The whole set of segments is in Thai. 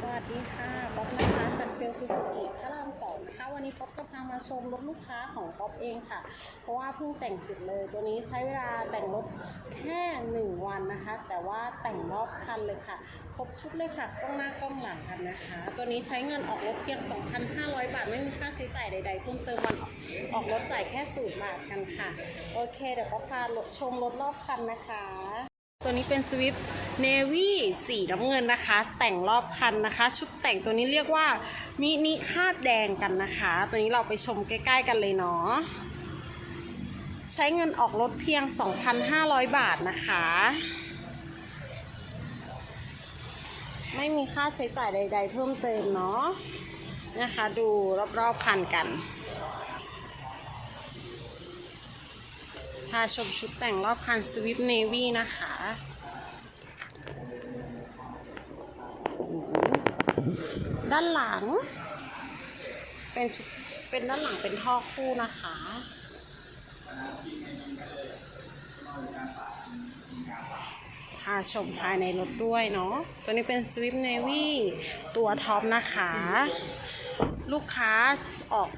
สวัสดีค่ะป๊อปนะคะจากเซลล์ซูซูกิพระรามสองนะคะวันนี้ป๊อปจะพามาชมรถลูกค้าของป๊อปเองค่ะ เพราะว่าเพิ่งแต่งเสร็จเลย ตัวนี้ใช้เวลาแต่งรถแค่1วันนะคะ แต่ว่าแต่งรอบคันเลยค่ะ ครบชุดเลยค่ะกล้องหน้ากล้องหลังกันนะคะ ตัวนี้ใช้เงินออกรถเพียง 2,500 บาท ไม่มีค่าใช้จ่ายใด ๆ เพิ่มเติมวันออกรถจ่ายแค่ศูนย์บาทกันค่ะ โอเค เดี๋ยวป๊อปพาชมรถรอบคันนะคะ ตัวนี้เป็นสวิฟเนวี่สีน้ำเงินนะคะ แต่งรอบคันนะคะ ชุดแต่งตัวนี้เรียกว่ามินิคาดแดงกันนะคะ ตัวนี้เราไปชมใกล้ ๆ กันเลยเนาะใช้เงินออกรถเพียง 2,500 บาทนะคะ ไม่มีค่าใช้จ่ายใด ๆ เพิ่มเติมเนาะนะคะ ดูรอบๆคันกัน พาชมชุดแต่งรอบคันสวิฟเนวี่นะคะด้านหลัง เป็นชุดเป็นด้านหลังเป็นท่อคู่นะคะ พาชมภายในรถด้วยเนาะ ตัวนี้เป็น Swift Navy ตัวท็อปนะคะ ลูกค้าออก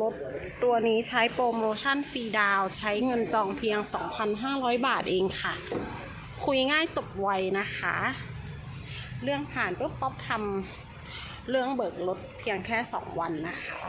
รถตัวนี้ใช้โปรโมชั่นฟรีดาว ใช้เงินจองเพียง 2,500 บาทเองค่ะ คุยง่ายจบไวนะคะ เรื่องผ่านปุ๊บป๊อบทำเรื่องเบิกรถเพียงแค่ 2 วันนะคะ